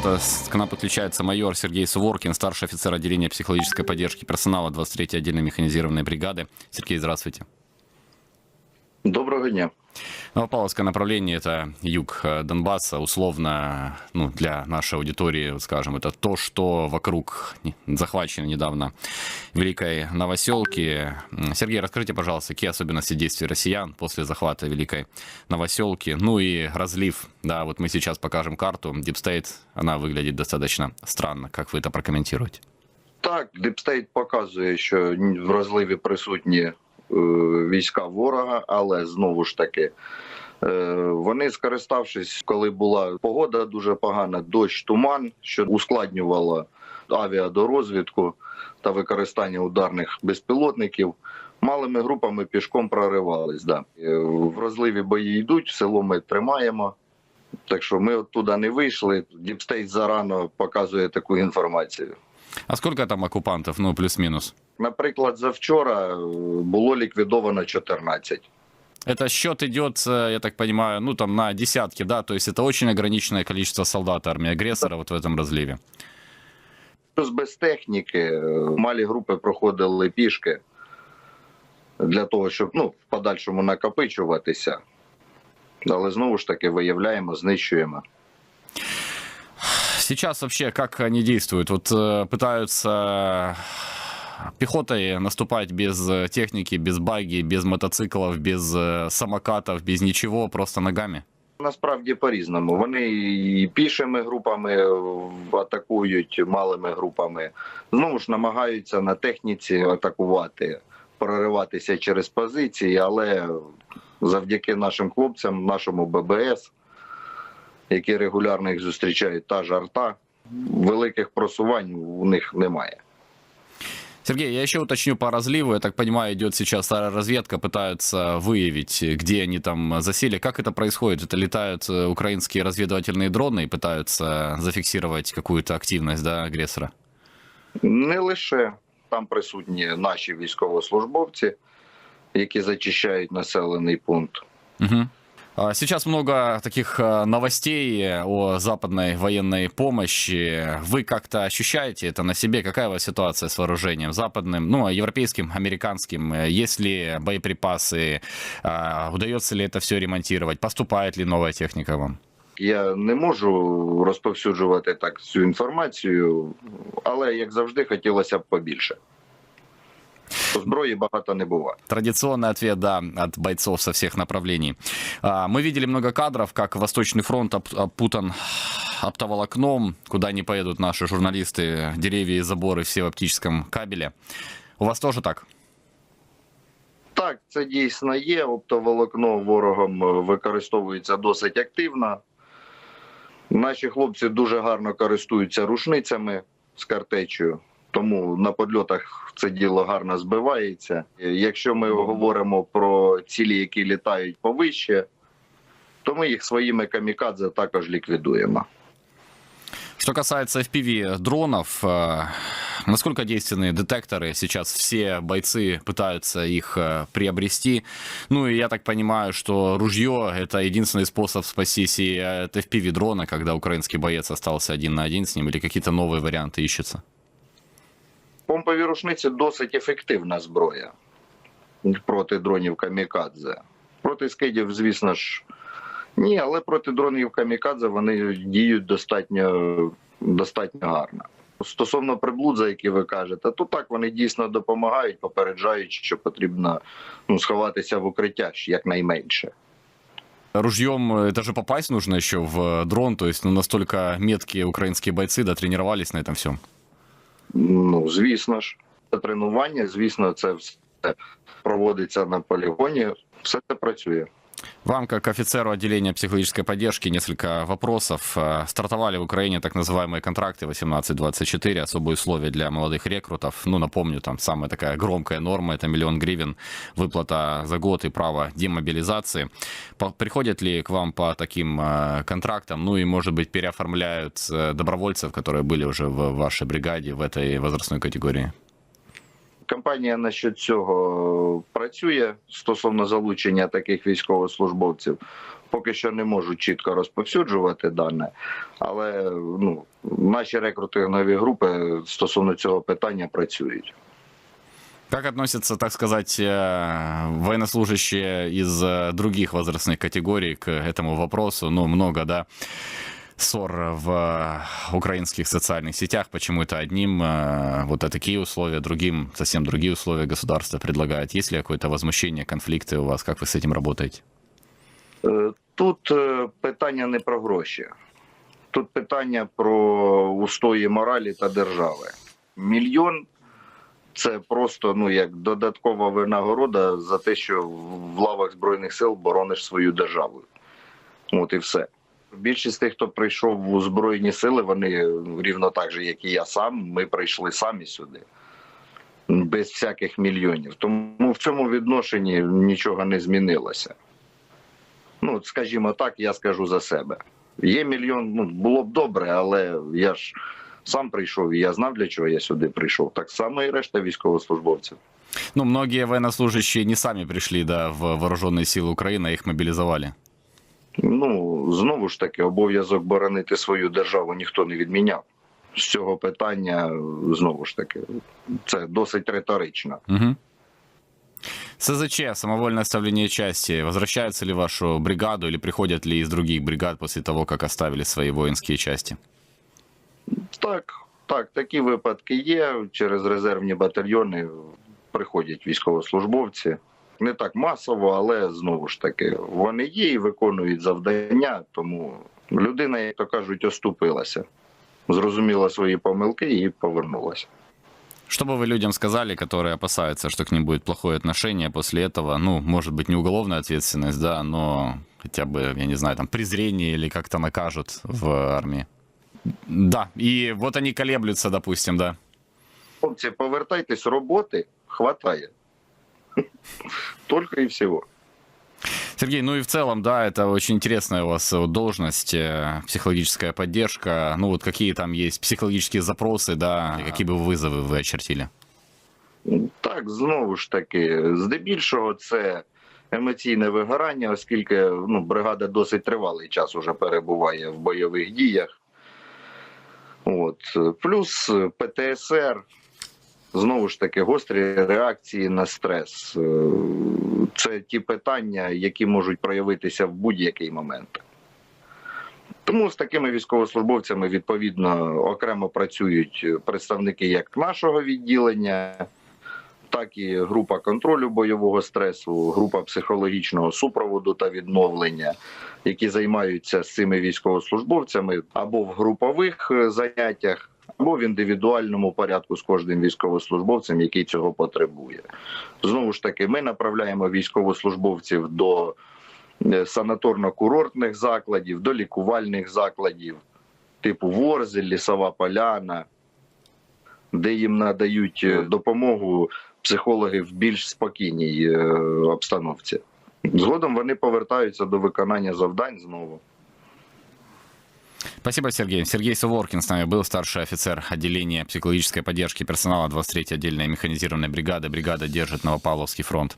фронта к нам подключается майор Сергей Суворкин, старший офицер отделения психологической поддержки персонала 23-й отдельной механизированной бригады. Сергей, здравствуйте. Доброго дня. Новопавловское направление – это юг э, Донбасса, условно, ну, для нашей аудитории, вот скажем, это то, что вокруг не- захвачено недавно Великой Новоселки. М, Сергей, расскажите, пожалуйста, какие особенности действий россиян после захвата Великой Новоселки, ну и разлив, да, вот мы сейчас покажем карту, Deep State, она выглядит достаточно странно, как вы это прокомментируете? Так, Дипстейт показує, що в розливі присутні е, війська ворога, але знову ж таки. е, Вони, скориставшись, коли була погода дуже погана, дощ, туман, що ускладнювало авіадорозвідку та використання ударних безпілотників, малими групами пішком проривались. Да. Е, В бої йдуть, село ми тримаємо. Так що ми оттуда не вийшли. Діпстейт зарано показує таку інформацію. А сколько там оккупантов, ну, плюс-минус? Наприклад, завчора е, було ліквідовано 14. Это счет идет, э, я так понимаю, ну там на десятки, да, то есть это очень ограниченное количество солдат армии агрессора вот в этом разливе. Плюс без техніки е, малі групи проходили пішки для того, щоб ну, в подальшому накопичуватися. Але знову ж таки виявляємо, знищуємо. Сейчас вообще как они действуют? Вот э, пытаются пехотой наступать без э, техники, без баги, без мотоциклов, без э, самокатов, без ничего, просто ногами. Насправді по-різному. Вони і пішими групами е, атакують малими групами. Знову ж намагаються на техніці атакувати, прориватися через позиції, але завдяки нашим хлопцям, нашому ББС, які регулярно їх зустрічають, та ж арта, великих просувань у них немає. Сергей, я еще уточню по разливу. Я так понимаю, идет сейчас разведка, пытаются выявить, где они там засели. Как это происходит? Это летают э, украинские разведывательные дроны и пытаются зафиксировать какую-то активность да, агрессора? Не лише там присутні наші військовослужбовці, які зачищають населений пункт. Мгм. А, Сейчас много таких э, новостей о западной военной помощи. Вы как-то ощущаете это на себе? Какая у вас ситуация с вооружением западным, ну, европейским, американским? Э, Есть ли боеприпасы? А, Удается ли это все ремонтировать? Поступает ли новая техника вам? Я не можу розповсюджувати так цю інформацію, але як завжди хотілося б побільше. Зброї багато не буває. Традиционный ответ, да, от бойцов со всех направлений. А, Мы видели много кадров, как Восточный фронт оп- опутан оптоволокном, куда не поедут наши журналисты, деревья и заборы все в оптическом кабеле. У вас тоже так? Так, це дійсно є. Оптоволокно ворогом е, використовується досить активно. Наші хлопці дуже гарно користуються рушницями з картечею, тому на подльотах це діло гарно збивається. Е, Якщо ми говоримо про цілі, які літають повище, то ми їх своїми камікадзе також ліквідуємо. Что касается FPV дронов, э, насколько действенны детекторы? Сейчас все бойцы пытаются их э, приобрести. Ну и я так понимаю, что ружье – это единственный способ спастись и от FPV дрона, когда украинский боец остался один на один с ним, или какие-то новые варианты ищутся? Помпові рушниці досить ефективна зброя проти дронів камікадзе. Проти скидів, звісно ж, ні, але проти дронів камікадзе вони діють достатньо, достатньо гарно. Стосовно приблуд, за які ви кажете, то так вони дійсно допомагають, попереджають, що потрібно ну, сховатися в укриття ж якнайменше. Ружьем э, это же попасть нужно еще в э, дрон, то есть ну, настолько меткие украинские бойцы дотренировались на этом всем. Ну, звісно ж, це тренування, звісно, це все проводиться на полігоні, все це працює. Вам, как офицеру отделения психологической поддержки, несколько вопросов. Э, Стартовали в Украине так называемые контракты 18-24, особые условия для молодых рекрутов. Ну, напомню, там самая такая громкая норма – это миллион гривен, выплата за год и право демобилизации. Приходят ли к вам по таким э, контрактам, ну и, может быть, переоформляют э, добровольцев, которые были уже в вашей бригаде в этой возрастной категории? Компанія насчет цього працює стосовно залучення таких військовослужбовців. Поки що не можу чітко розповсюджувати дане, але ну, наші рекрутингові групи стосовно цього питання працюють. Как относятся, так сказать, э, военнослужащие из э, других возрастных категорий к этому вопросу? Ну, много, да, ссор в э, украинских социальных сетях. Почему-то одним э, вот такие условия, другим совсем другие условия государство предлагает. Есть ли какое-то возмущение, конфликты у вас? Как вы с этим работаете? Е, Тут е, питання не про гроші, тут питання про устої моралі та держави. Мільйон це просто ну як додаткова винагорода за те, що в лавах збройних сил борониш свою державу. От і все. Більшість тих, хто прийшов у збройні сили, вони рівно так же, як і я сам. Ми прийшли самі сюди. Без всяких мільйонів. Тому в цьому відношенні нічого не змінилося ну скажімо так, я скажу за себе. Є мільйон, ну було б добре, але я ж сам прийшов і я знав, для чого я сюди прийшов. Так само і решта військовослужбовців. Ну, многие военнослужащие не сами пришли, да, в вооруженные силы Украины, а их мобилизовали. Ну знову ж таки, обов'язок боронити свою державу ніхто не відміняв. З цього питання знову ж таки, це досить риторично. Угу. СЗЧ, самовольное оставление части. Возвращаются ли в вашу бригаду или приходят ли из других бригад после того, как оставили свои воинские части? Так, так, такі випадки є. Через резервні батальйони приходять військовослужбовці. Не так масово, але знову ж таки вони є і виконують завдання. Тому людина, як то кажуть, оступилася, зрозуміла свої помилки і повернулася. Что бы вы людям сказали, которые опасаются, что к ним будет плохое отношение после этого? Ну, может быть, не уголовная ответственность, да, но хотя бы, я не знаю, там, презрение или как-то накажут в армии. Да, и вот они колеблются, допустим, да. Хлопці, повертайтесь, роботи хватає. Тільки і всього. Сергей, ну и в целом, да, это очень интересная у вас э, должность, э, психологическая поддержка. Ну вот какие там есть психологические запросы, да, и какие бы вызовы вы очертили? Так, знову ж таки, здебільшого це емоційне вигорання, оскільки ну, бригада досить тривалий час уже перебуває в бойових діях. От. Плюс ПТСР, знову ж таки, гострі реакції на стрес. Е, Це ті питання, які можуть проявитися в будь-який момент. Тому з такими військовослужбовцями відповідно окремо працюють представники як нашого відділення, так і група контролю бойового стресу, група психологічного супроводу та відновлення, які займаються з цими військовослужбовцями або в групових е, заняттях, або в індивідуальному порядку з кожним військовослужбовцем, який цього потребує. Знову ж таки, ми направляємо військовослужбовців до е, санаторно-курортних закладів, до лікувальних закладів, типу Ворзель, Лісова Поляна, де їм надають е, допомогу психологи в більш спокійній е, обстановці. Згодом вони повертаються до виконання завдань знову. Спасибо, Сергей. Сергей Суворкин с нами был, старший офицер отделения психологической поддержки персонала 23-й отдельной механизированной бригады. Бригада держит Новопавловский фронт.